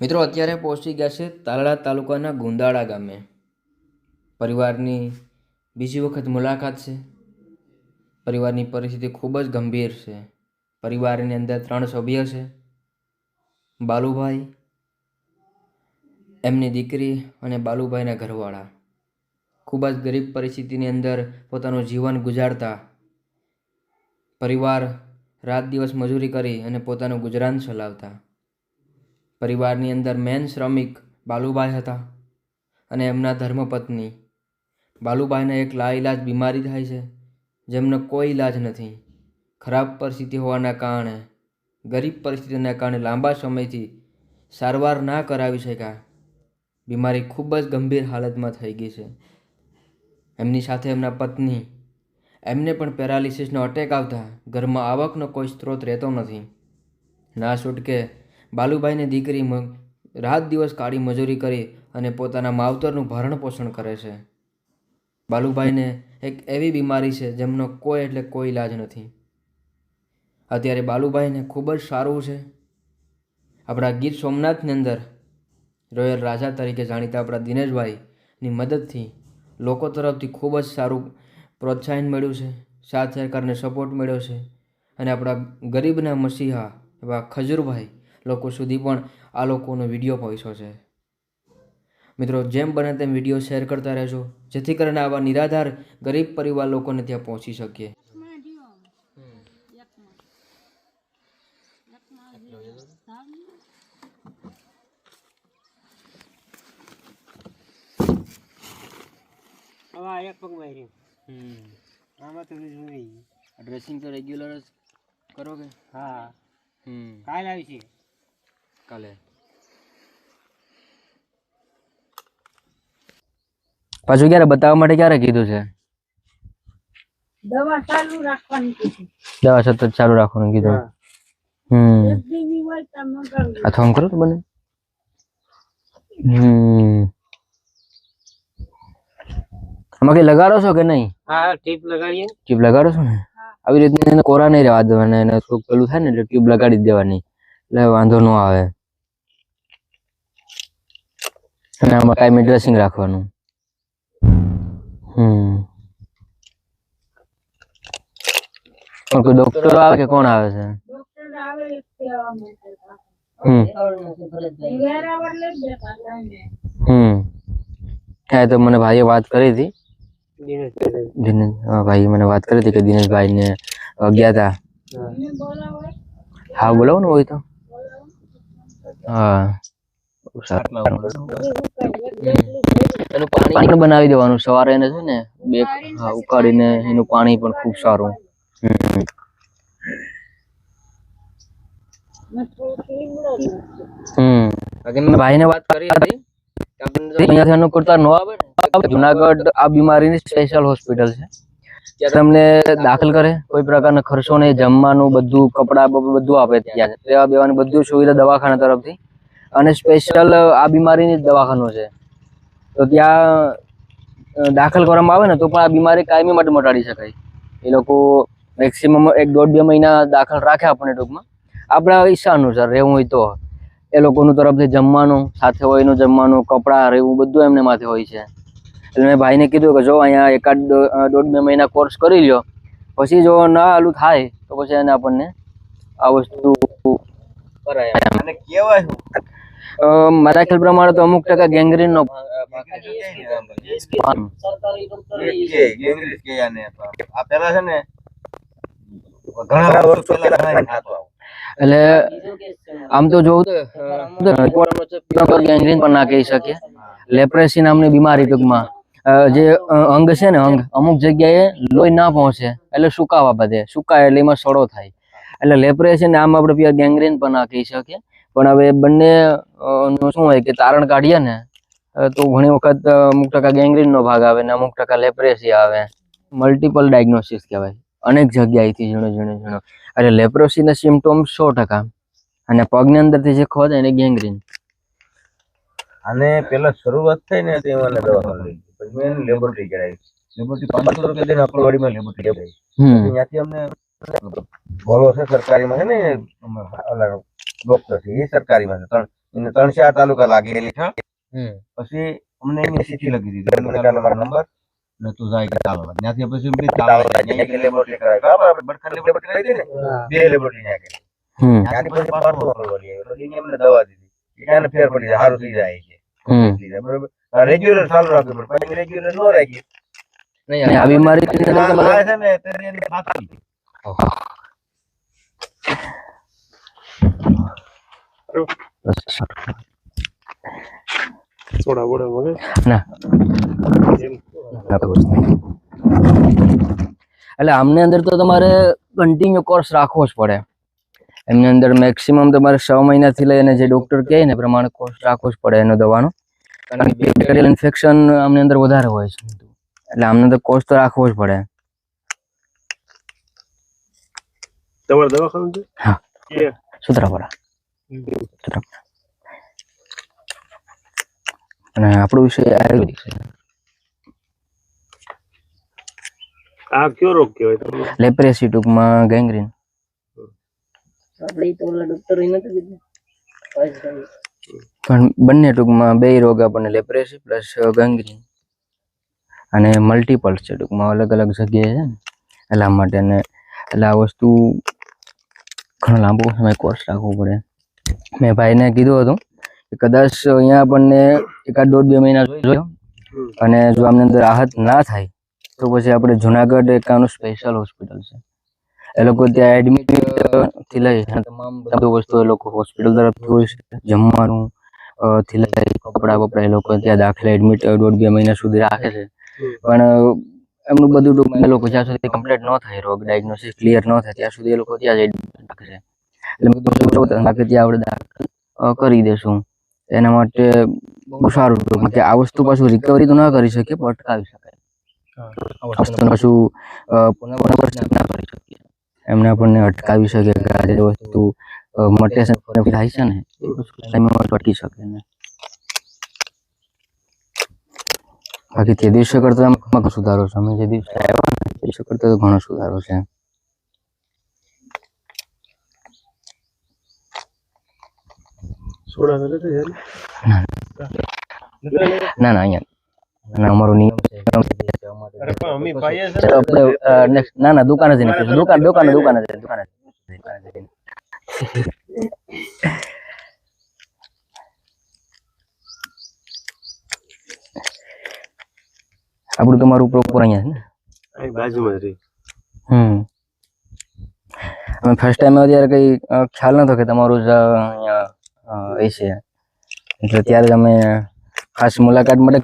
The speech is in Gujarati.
મિત્રો, અત્યારે પહોંચી ગયા છે તાલાળા તાલુકાના ગુંદાળા ગામે. પરિવારની બીજી વખત મુલાકાત છે. પરિવારની પરિસ્થિતિ ખૂબ જ ગંભીર છે. પરિવારની અંદર ત્રણ સભ્ય છે. બાલુભાઈ, એમની દીકરી અને બાલુભાઈના ઘરવાળા. ખૂબ જ ગરીબ પરિસ્થિતિની અંદર પોતાનું જીવન ગુજારતા પરિવાર રાત દિવસ મજૂરી કરી અને પોતાનું ગુજરાન ચલાવતા. પરિવારની અંદર મેન શ્રમિક બાલુભાઈ હતા અને એમના ધર્મપત્ની. બાલુભાઈને એક લાઇલાજ બીમારી થાય છે, જેમનો કોઈ ઈલાજ નથી. ખરાબ પરિસ્થિતિ હોવાના કારણે, ગરીબ પરિસ્થિતિના કારણે લાંબા સમયથી સારવાર ના કરાવી શક્યા. બીમારી ખૂબ જ ગંભીર હાલતમાં થઈ ગઈ છે. એમની સાથે એમના પત્ની, એમને પણ પેરાલિસિસનો અટેક આવતા ઘરમાં આવકનો કોઈ સ્ત્રોત રહેતો નથી. ના છૂટકે બાલુભાઈની દીકરી રાત દિવસ કાળી મજૂરી કરી અને પોતાના માવતરનું ભરણ પોષણ કરે છે. બાલુભાઈને એક એવી બીમારી છે જેમનો કોઈ એટલે કોઈ ઈલાજ નથી. અત્યારે બાલુભાઈને ખૂબ જ સારું છે. આપણા ગીર સોમનાથની અંદર રોયલ રાજા તરીકે જાણીતા આપણા દિનેશભાઈની મદદથી લોકો તરફથી ખૂબ જ સારું પ્રોત્સાહન મળ્યું છે. સાથ સરકારને સપોર્ટ મળ્યો છે. અને આપણા ગરીબના મસીહા એવા ખજૂરભાઈ લોકો સુધી પણ આ લોકોનો વીડિયો પહોંચ્યો છે. મિત્રો જેમ બને તેમ વીડિયો શેર કરતા રહેજો જેથી કરીને આવા નિરાધાર ગરીબ પરિવાર લોકોને ત્યાં પહોંચી શકીએ. હવે આમાં તો બીજું ડ્રેસિંગ તો રેગ્યુલર જ કરો કે? હા. હમ. કાલ આવી છે. કાલે પાછું ક્યારે બતાવવા માટે ક્યારે કીધું છે? દવા ચાલુ રાખવાની કીધી. દવા સતત ચાલુ રાખવાનું કીધું. હમ. એક દીની હોય તો મગાવી આ થોમ કરો તો બને. હમ. આમાં કઈ લગાડો છો કે નહીં? હા ટીપ લગાડીએ. ટ્યુબ લગાડો છો ને? આવી રીતના એને કોરા નહીં રહેવા દેવાના એને થોડુંક પેલું થાય ને એટલે ટ્યુબ લગાડી જ દેવાની. એટલે વાંધો ન આવે. અને આમાં કાંઈ ડ્રેસિંગ રાખવાનું. હમ. પણ કોઈ ડોક્ટર આવે કે કોણ આવે છે? ડોક્ટર આવે એક કહેવા માટે હમ. વેરાવળ લઈ જતા હતા હમ. હા એ તો મને ભાઈએ વાત કરી હતી. દિનેશભાઈ દિનેશ હા, ભાઈએ મને વાત કરી હતી કે દિનેશભાઈ ને ગયા હતા એને બોલાવો હા બોલાવો ને હોય તો. હા. બહુ સારું. એનું પાણી પણ બનાવી દેવાનું. સવારે એને છે ને બે હા ઉકાળીને એનું પાણી પણ ખૂબ સારું. હમ. ભાઈને વાત કરી હતી અહીંયાથી અનુકૂળતા ન આવે ને. જુનાગઢ આ બીમારીની સ્પેશિયલ હોસ્પિટલ છે. તમને દાખલ કરે કોઈ પ્રકારનો ખર્ચો નહીં જમવાનું બધું કપડાં બધું આપે ત્યાં. રહેવા બેવાની બધું સુવિધા દવાખાના તરફથી. અને સ્પેશિયલ આ બીમારીની જ દવાખાનું છે. તો ત્યાં દાખલ કરવામાં આવે ને તો પણ આ બીમારી કાયમી માટે મટાડી શકાય. એ લોકો મેક્સિમમ એક દોઢ બે મહિના દાખલ રાખે આપણને ટૂંકમાં. આપણા ઈચ્છા અનુસાર રહેવું હોય તો. એ લોકોનું તરફથી જમવાનું સાથે હોય એનું જમવાનું કપડાં રહેવું બધું એમને માથે હોય છે. એટલે મેં ભાઈને કીધું કે જો અહીંયા એકાદ દોઢ બે મહિના કોર્સ કરી લ્યો. પછી જો ના આલું થાય તો પછી એને આપણને આ વસ્તુ કરાય? અ, મારા ખ્યાલ પ્રમાણે તો અમુક ટકા ગેંગ્રીન નો પેલા છે ઘણા વર્ષો પહેલા. એટલે આમ તો જોવું તો ગેંગ્રીન પણ ના કહી શકીએ લેપ્રેસી નામની બીમારી ટૂંકમાં. જે અંગ છે ને અંગ અમુક જગ્યાએ લોહી ના પહોંચે એટલે સુકાવા બધે. સુકાય એટલે એમાં સડો થાય. એટલે લેપ્રેસી ને આમ આપણે પ્યોર ગેંગ્રીન પણ ના કહી શકીએ. પણ હવે બંને નું શું હોય કે તારણ કાઢીએ ને તો ઘણી વખત અમુક ટકા ગેંગ્રીન નો ભાગ આવે ને અમુક ટકા લેપ્રેસી આવે. મલ્ટિપલ ડાયગ્નોસિસ કહેવાય. અનેક જગ્યાએથી ઝીણો ઝીણો ઝીણો. એટલે લેપ્રોસીના સિમ્ટોમ સો ટકા. અને પગની અંદરથી જે ખોદ એને ગેંગ્રીન અને પેલા શરૂઆત થઈ ને તે મને દવાખાને. પછી મેં લેબોરેટરી કરાવી. લેબોરેટરી પાંચસો રૂપિયા દઈને અકલવાડીમાં લેબોરેટરી કરાવી. ત્યાંથી અમને બોલો છે સરકારીમાં છે ને ઓલા ડોક્ટર છે એ સરકારીમાં છે ત્રણ એને ત્રણ ચાર તાલુકા લાગેલી છે હમ પછી અમને એની ચિઠ્ઠી લખી દીધી એમને કીધું તમારો નંબર ને તું જાય કે ચાલો ત્યાંથી પછી બી ચાલો ત્યાં લેબોરેટરી કરાવી બરાબર આપણે બડખા લેબોરેટરી કરી હતી ને બે લેબોરેટરી ત્યાં કરી હમ ત્યાંથી પછી પાછું આપણે બોલીએ પછી એને એમને દવા દીધી કે ક્યાંને ફેર પડી જાય સારું થઈ જાય છે હમ લીધા બરોબર રેગ્યુલર ચાલુ રાખવું પડે પછી રેગ્યુલર ન રાખી નહીં આ બીમારી આ છે ને તેને એની થાકી. થોડા બોડા મગે ના. એટલે આમની અંદર તો તમારે કન્ટિન્યુ કોર્સ રાખવો જ પડે. એમની અંદર મેક્સિમમ તમારે છ મહિનાથી લઈને જે ડોક્ટર કહે ને એ પ્રમાણે કોર્સ રાખવો જ પડે એનો દવાનો. કારણ કે બેક્ટેરિયલ ઇન્ફેક્શન આમની અંદર વધારે હોય છે. એટલે આમને તો કોર્સ તો રાખવો જ પડે. તમારે દવાખાનું છે હા. કે સૂત્રાપાડા સૂત્રાપાડા અને આપણો વિષય આયુર્વેદિક છે આ કયો રોગ કહેવાય તમને લેપ્રેસી ટૂંકમાં ગેંગ્રીન પણ બંને ટૂંકમાં બે રોગ આપણને લેપ્રેસી પ્લસ ગંગ્રીન અને મલ્ટીપલ્સ છે ટૂંકમાં અલગ અલગ જગ્યાએ છે ને એટલા માટે ને એટલે આ વસ્તુ ઘણો લાંબો સમય કોર્સ રાખવો પડે. મેં ભાઈને કીધું હતું કે કદાચ અહીંયા આપણને એકાદ દોઢ બે મહિના જોયો અને જો આમની અંદર રાહત ના થાય તો પછી આપણે જુનાગઢ એકાનું સ્પેશિયલ હોસ્પિટલ છે. એ લોકો ત્યાં એડમિટથી લઈ તમામ બધું વસ્તુ એ લોકો હોસ્પિટલ તરફથી હોય છે. જમવાનું થી લઈ કપડા બપડા એ લોકો ત્યાં દાખલા એડમિટ દોઢ બે મહિના સુધી રાખે છે. પણ એમનું બધું document એ લોકો જ્યાં સુધી કમ્પ્લીટ ન થાય રોગ ડાયગ્નોસિસ ક્લિયર ન થાય ત્યાં સુધી એ લોકો ત્યાં જઈ રાખે એટલે મેં કીધું બાકી ત્યાં આપણે દાખલ કરી દેશું. એના માટે બહુ સારું હતું કે આ વસ્તુ પાછું રિકવરી તો ના કરી શકીએ પણ અટકાવી શકાય પાછું અ, ના કરી શકીએ. એમને આપણને અટકાવી શકે કે આ જે વસ્તુ મટેશન મટે છે ને થાય છે ને એ વસ્તુ અટકી શકે ને. બાકી તે દિવસે કરતા એમ સુધારો છે. અમે જે દિવસે આવ્યા ને તે દિવસે કરતા તો ઘણો સુધારો છે. નથી ના ના. અહીંયા. અમારો નિયમ છે. ના ના દુકાને જઈને કહીશું દુકાન દુકાને દુકાને દુકાને આપણું તમારું પ્રોપર અહીંયા છે ને. બાજુમાં રહી. હમ. અમે ફર્સ્ટ ટાઈમ ત્યારે કઈ ખ્યાલ નતો કે તમારું જ અહીંયા એ છે. એટલે ત્યારે અમે ખાસ મુલાકાત માટે